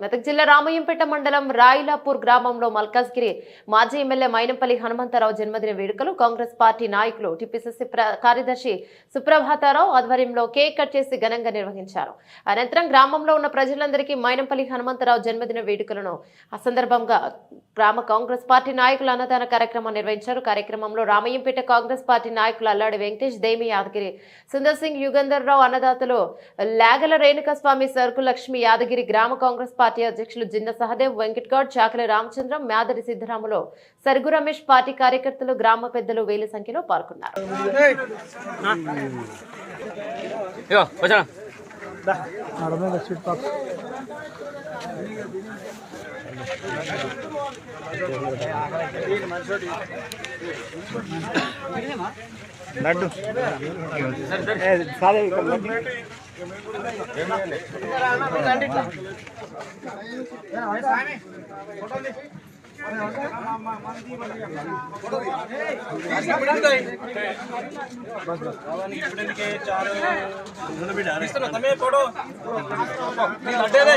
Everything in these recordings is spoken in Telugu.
మెదక్ జిల్లా రామయ్యంపేట మండలం రాయిలాపూర్ గ్రామంలో మల్కాజ్గిరి మాజీ ఎమ్మెల్యే మైనంపల్లి హనుమంతరావు జన్మదిన వేడుకలు కాంగ్రెస్ పార్టీ నాయకులు టిపిసిసి కార్యదర్శి సుప్రభాతారావు ఆధ్వర్యంలో కేక్ కట్ చేసి ఘనంగా నిర్వహించారు. అనంతరం గ్రామంలో ఉన్న ప్రజలందరికీ మైనంపల్లి హనుమంతరావు జన్మదిన వేడుకలను ఆ సందర్భంగా గ్రామ కాంగ్రెస్ పార్టీ నాయకులు అన్నదాన కార్యక్రమం నిర్వహించారు. కార్యక్రమంలో రామయ్యంపేట కాంగ్రెస్ పార్టీ నాయకులు అల్లాడి వెంకటేష్ దేమి యాదగిరి సుందర్ సింగ్ యుగంధర్ రావు అన్నదాతలు లాగల రేణుకస్వామి సరుకు లక్ష్మి యాదగిరి గ్రామ కాంగ్రెస్ పార్టీ అధ్యక్షులు జిన్న సహదేవ్ వెంకట్గౌడ్ చాకలి రామచంద్రం మ్యాదరి సిద్ధరాములు సరుగు రమేష్ పార్టీ కార్యకర్తలు గ్రామ పెద్దలు వేల సంఖ్యలో పాల్గొన్నారు. लड्डू। सारे बस बस। चार फ़ोटो। लड्डे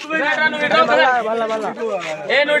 తీసినా ఏ నువ్వు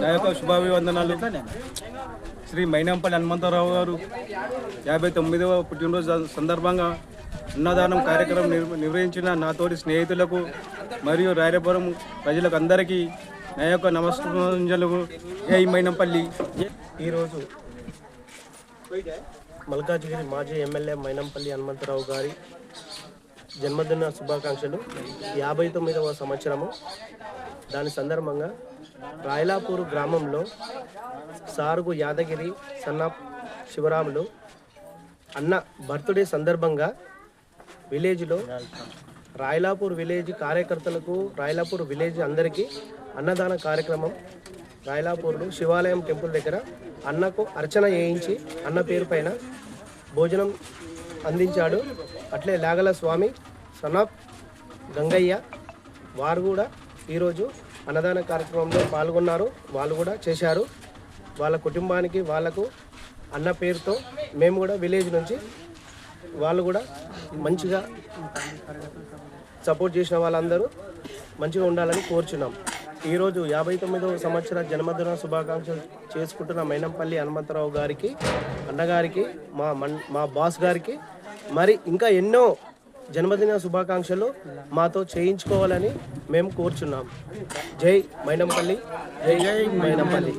నా యొక్క శుభాభివందనాలు. శ్రీ మైనంపల్లి హనుమంతరావు గారు యాభై తొమ్మిదవ పుట్టినరోజు సందర్భంగా అన్నదానం కార్యక్రమం నిర్వ- నిర్వహించిన నాతోటి స్నేహితులకు మరియు రాయలపురం ప్రజలకు అందరికీ నా యొక్క నమస్కారాలు ఏ మైనంపల్లి. ఈరోజు మల్కాజ్గిరి మాజీ ఎమ్మెల్యే మైనంపల్లి హనుమంతరావు గారి జన్మదిన శుభాకాంక్షలు. యాభై తొమ్మిదవ సంవత్సరము. దాని సందర్భంగా రాయలాపూరు గ్రామంలో సారుగు యాదగిరి సన్నా శివరాములు అన్న బర్త్డే సందర్భంగా విలేజ్లో రాయలాపూర్ విలేజ్ కార్యకర్తలకు రాయలాపూర్ విలేజ్ అందరికీ అన్నదాన కార్యక్రమం రాయలాపూర్లో శివాలయం టెంపుల్ దగ్గర అన్నకు అర్చన చేయించి అన్న పేరు పైన భోజనం అందించాడు. అట్లే లాగల స్వామి సనాప్ గంగయ్య వారు కూడా ఈరోజు అన్నదాన కార్యక్రమంలో పాల్గొన్నారు. వాళ్ళు కూడా చేశారు. వాళ్ళ కుటుంబానికి వాళ్ళకు అన్న పేరుతో మేము కూడా విలేజ్ నుంచి వాళ్ళు కూడా మంచిగా సపోర్ట్ చేసిన వాళ్ళందరూ మంచిగా ఉండాలని కోరుచున్నాం. ఈరోజు యాభై తొమ్మిదవ సంవత్సర జన్మదిన శుభాకాంక్షలు చేసుకుంటున్న మైనంపల్లి హనుమంతరావు గారికి అన్నగారికి మా మన్ మా బాస్ గారికి మరి ఇంకా ఎన్నో జన్మదిన శుభాకాంక్షలు మాతో చేయించుకోవాలని మేము కోరుచున్నాం. జై మైనంపల్లి జై జై మైనంపల్లి.